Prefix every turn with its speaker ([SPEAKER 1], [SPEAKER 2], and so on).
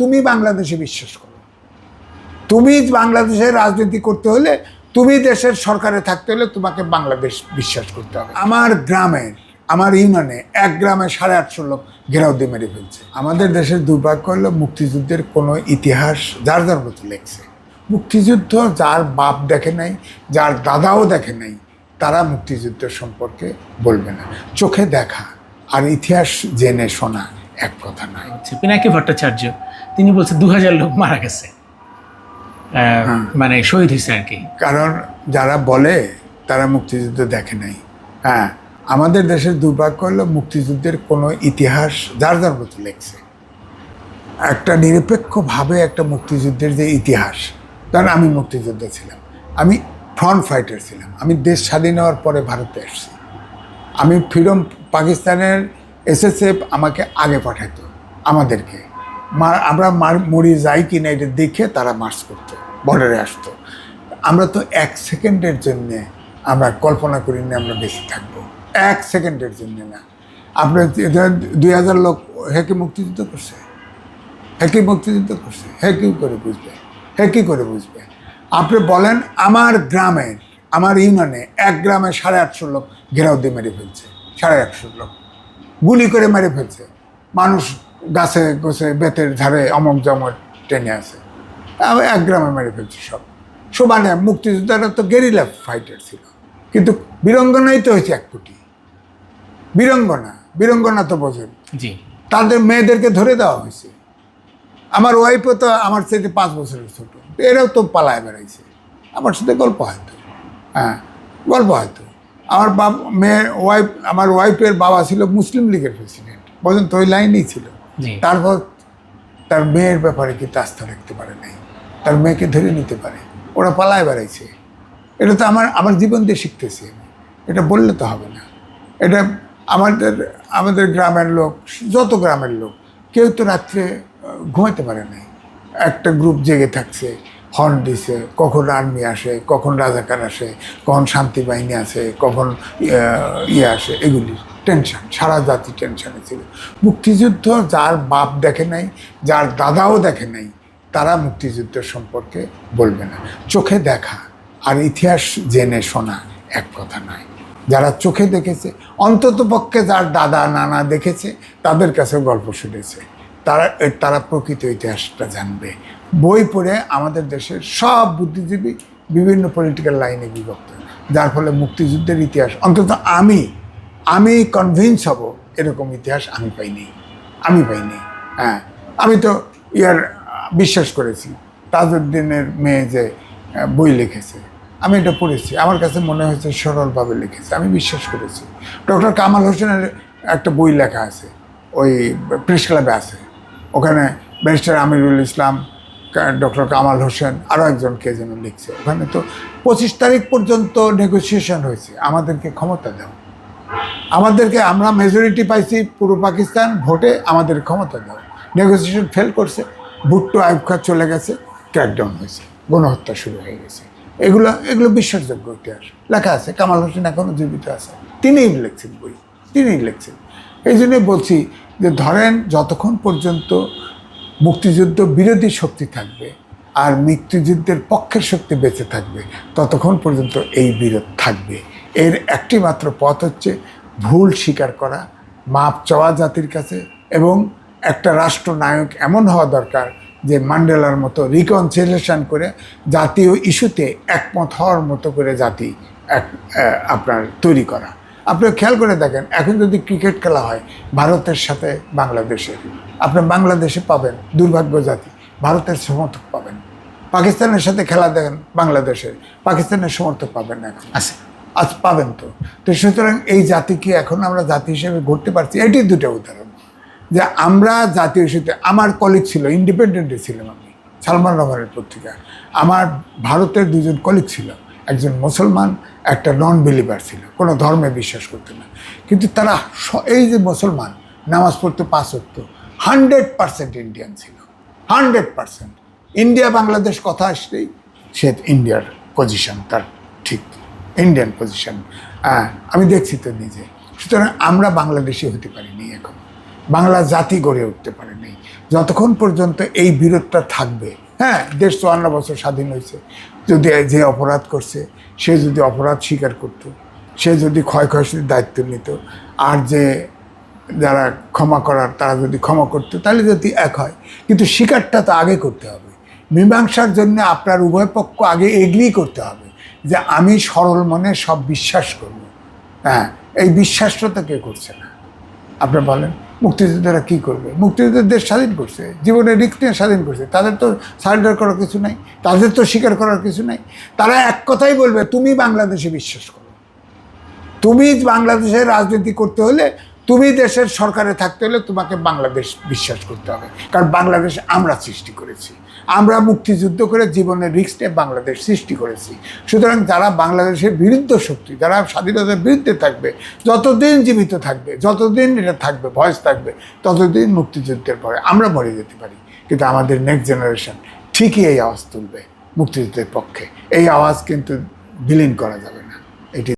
[SPEAKER 1] তুমি বাংলাদেশে বিশ্বাস করো। তুমি বাংলাদেশের রাজনীতি করতে হলে তুমি দেশের সরকারে থাকতে হলে তোমাকে বাংলাদেশ বিশ্বাস করতে হবে। আমার গ্রামের আমার ইউনিয়নে এক গ্রামে সাড়ে আটশো লোক ঘেরাও দিয়ে মেরে ফেলছে। আমাদের দেশের দুর্ভাগ্য হলো মুক্তিযুদ্ধের কোনো ইতিহাস যার যার মতো লেখছে। মুক্তিযুদ্ধ যার বাপ দেখে নাই, যার দাদাও দেখে নাই, তারা মুক্তিযুদ্ধ সম্পর্কে বলবে না। চোখে দেখা আর ইতিহাস জেনে শোনা। এক কথা নয়
[SPEAKER 2] হচ্ছে পিনাকি ভট্টাচার্য তিনি বলছে দু হাজার লোক মারা গেছে। আহ, মানে শহীদ হয়েছে আর কি।
[SPEAKER 1] কারণ যারা বলে তারা মুক্তিযুদ্ধ দেখে নাই। হ্যাঁ আমাদের দেশের দুর্ভাগ্য হলো মুক্তিযুদ্ধের কোনো ইতিহাস যার যার মতো লেখছে একটা নিরপেক্ষভাবে একটা মুক্তিযুদ্ধের যে ইতিহাস কারণ আমি মুক্তিযোদ্ধা ছিলাম আমি ফ্রন্ট ফাইটার ছিলাম আমি দেশ স্বাধীন হওয়ার পরে ভারতে এসেছি আমি ফ্রিডম পাকিস্তানের এসএসএফ আমাকে আগে পাঠাতো আমাদেরকে। মার, আমরা মার, মরি যাই কি না এটা দেখে তারা মার্চ করতো, বর্ডারে আসতো। আমরা তো এক সেকেন্ডের জন্যে আমরা কল্পনা করি না আমরা বেঁচে থাকব। এক সেকেন্ডের জন্যে না। আপনার দুই হাজার লোক হেকে মুক্তিযুদ্ধ করছে? হে কি মুক্তিযুদ্ধ করছে? হে কি করে বুঝবে? হে কি করে বুঝবে? আপনি বলেন আমার গ্রামের আমার ইউনিয়নে এক গ্রামে সাড়ে আটশো লোক ঘেরাও দিয়ে মেরে ফেলছে, সাড়ে আটশো লোক। গুলি করে মেরে ফেলছে। মানুষ গাছে গোছে বেতের ধারে অমক জমক টেনে আছে। এক গ্রামে মেরে ফেলছে সব। সমানে মুক্তিযোদ্ধারা তো গেরিলা ফাইটার ছিল। কিন্তু বীরঙ্গনাই তো হয়েছে এক কোটি। বীরঙ্গনা বীরঙ্গনা তো বোঝেন।
[SPEAKER 2] জি।
[SPEAKER 1] তাদের মেয়েদেরকে ধরে দেওয়া হয়েছে। আমার ওয়াইফও তো আমার সাথে পাঁচ বছরের ছোট। এরাও তো পালায় বেড়াইছে। আমার সাথে গল্প হয়তো হ্যাঁ গল্প হয়তো আমার বাপ মেয়ের ওয়াইফ আমার ওয়াইফের বাবা ছিল মুসলিম লীগের প্রেসিডেন্ট বলেন তো ওই লাইনেই ছিল। তারপর তার মেয়ের ব্যাপারে কি আস্থা রাখতে পারে নাই। তার মেয়েকে ধরে নিতে পারে। ওরা পালায় বেড়াইছে। এটা তো আমার আমার জীবন দিয়ে শিখতেছি আমি। এটা বললে তো হবে না। এটা আমাদের আমাদের গ্রামের লোক যত গ্রামের লোক কেউ তো রাত্রে আহ, ঘুমাইতে পারে নাই। একটা গ্রুপ জেগে থাকছে। হর্ন দিছে, কখন আর্মি আসে, কখন রাজাকার আসে, কখন শান্তি বাহিনী আসে, কখন ইয়ে আসে, এগুলি টেনশন, সারা জাতি টেনশনে ছিল। মুক্তিযুদ্ধ যার বাপ দেখে নাই, যার দাদাও দেখে নাই, তারা মুক্তিযুদ্ধ সম্পর্কে বলবে না। চোখে দেখা আর ইতিহাস জেনে শোনা এক কথা নয়। যারা চোখে দেখেছে, অন্তত পক্ষে যার দাদা, নানা দেখেছে, তাদের কাছে গল্প শুনেছে। তারা তারা প্রকৃত ইতিহাসটা জানবে। বই পড়ে আমাদের দেশের সব বুদ্ধিজীবী বিভিন্ন পলিটিক্যাল লাইনে বিভক্ত। যার ফলে মুক্তিযুদ্ধের ইতিহাস, অন্তত আমি আমি কনভিন্স হব এরকম ইতিহাস আমি পাইনি। আমি পাইনি হ্যাঁ। আমি তো ইয়ার, বিশ্বাস করেছি, তাজউদ্দিনের মেয়ে যে বই লিখেছে, আমি এটা পড়েছি। আমার কাছে মনে হয়েছে সরলভাবে লিখেছে, আমি বিশ্বাস করেছি। ডক্টর কামাল হোসেনের একটা বই লেখা আছে, ওই প্রেস ক্লাবে আছে। ওখানে ব্যারিস্টার আমিরুল ইসলাম ডক্টর কামাল হোসেন আরও একজন কে যেন লিখছে। ওখানে তো পঁচিশ তারিখ পর্যন্ত নেগোসিয়েশন হয়েছে। আমাদেরকে ক্ষমতা দেওয়া আমাদেরকে আমরা মেজরিটি পাইছি পূর্ব পাকিস্তান ভোটে, আমাদের ক্ষমতা দেওয়া নেগোসিয়েশন ফেল করছে। ভুট্টো আইব খান চলে গেছে ক্র্যাকডাউন হয়েছে, গণহত্যা শুরু হয়ে গেছে। এগুলো এগুলো বিশ্বাসযোগ্য ইতিহাস। লেখা আছে, কামাল হোসেন এখনও জীবিত আছে। তিনিই লিখছেন বই। তিনিই লিখছেন। এই জন্যই বলছি যে ধরেন যতক্ষণ পর্যন্ত মুক্তিযুদ্ধ বিরোধী শক্তি থাকবে আর মুক্তিযুদ্ধের পক্ষের শক্তি বেঁচে থাকবে। ততক্ষণ পর্যন্ত এই বিরোধ থাকবে। এর একটি মাত্র পথ হচ্ছে ভুল স্বীকার করা, মাপ চাওয়া জাতির কাছে এবং একটা রাষ্ট্রনায়ক এমন হওয়া দরকার যে ম্যান্ডেলার মতো রিকনসিলেশন করে জাতীয় ইস্যুতে একমত হওয়ার মতো করে জাতি এক আপনার তৈরি করা। আপনি খেয়াল করে দেখেন এখন যদি ক্রিকেট খেলা হয় ভারতের সাথে বাংলাদেশের। আপনি বাংলাদেশে পাবেন দুর্ভাগ্য জাতি ভারতের সমর্থক পাবেন। পাকিস্তানের সাথে খেলা দেখেন বাংলাদেশের পাকিস্তানের সমর্থক পাবেন এখন।
[SPEAKER 2] আছে।
[SPEAKER 1] আজ পাবেন তো। তো সুতরাং এই জাতিকে এখন আমরা জাতি হিসেবে গড়তে পারছি এটি দুটো উদাহরণ। যে আমরা জাতীয় ইস্যুতে আমার কলিগ ছিল ইন্ডিপেন্ডেন্টে ছিলাম আমি সালমান রহমানের পত্রিকা। আমার ভারতের দুজন কলিগ ছিল। একজন মুসলমান একটা নন বিলিভার ছিল, কোনো ধর্মে বিশ্বাস করতো না। কিন্তু তারা এই যে মুসলমান, নামাজ পড়তে পাস হতো হান্ড্রেড পার্সেন্ট ইন্ডিয়ান ছিল হান্ড্রেড পার্সেন্ট ইন্ডিয়া বাংলাদেশ কথা আসলেই সে ইন্ডিয়ার পজিশন তার ঠিক ইন্ডিয়ান পজিশন আমি দেখছি তো নিজে। সুতরাং আমরা বাংলাদেশি হতে পারিনি এখন। বাংলা জাতি গড়ে উঠতে পারেনি। যতক্ষণ পর্যন্ত এই বিরোধটা থাকবে হ্যাঁ দেশ চুয়ান্ন বছর স্বাধীন হয়েছে। যদি যে অপরাধ করছে, সে যদি অপরাধ স্বীকার করতো, সে যদি ক্ষয়ক্ষতির দায়িত্ব নিত, আর যে যারা ক্ষমা করার, তারা যদি ক্ষমা করতো, তাহলে যদি এক হয়। কিন্তু স্বীকারটা তো আগে করতে হবে। মীমাংসার জন্য আপনার উভয় পক্ষ আগে এগ্রি করতে হবে যে আমি সরল মনে সব বিশ্বাস করব। হ্যাঁ এই বিশ্বাসটা তো কেউ করছে না। আপনি বলেন। মুক্তিযোদ্ধারা কী করবে? মুক্তিযুদ্ধের দেশ স্বাধীন করছে, জীবনের রিক্স নিয়ে স্বাধীন করছে। তাদের তো সারেন্ডার করার কিছু নাই, তাদের তো স্বীকার করার কিছু নাই। তারা এক কথাই বলবে, তুমি বাংলাদেশে বিশ্বাস করো। তুমি বাংলাদেশের রাজনীতি করতে হলে তুমি দেশের সরকারে থাকতে হলে তোমাকে বাংলাদেশ বিশ্বাস করতে হবে। কারণ বাংলাদেশ আমরা সৃষ্টি করেছি। আমরা মুক্তিযুদ্ধ করে জীবনের রিস্ক নিয়ে বাংলাদেশ সৃষ্টি করেছি। সুতরাং যারা বাংলাদেশের বিরুদ্ধ শক্তি, যারা স্বাধীনতার বিরুদ্ধে থাকবে, যতদিন জীবিত থাকবে, যতদিন এটা থাকবে, ভয়েস থাকবে, ততদিন মুক্তিযুদ্ধের পরে আমরা মরে যেতে পারি। কিন্তু আমাদের নেক্সট জেনারেশন ঠিকই এই আওয়াজ তুলবে মুক্তিযুদ্ধের পক্ষে। এই আওয়াজ কিন্তু বিলীন করা যাবে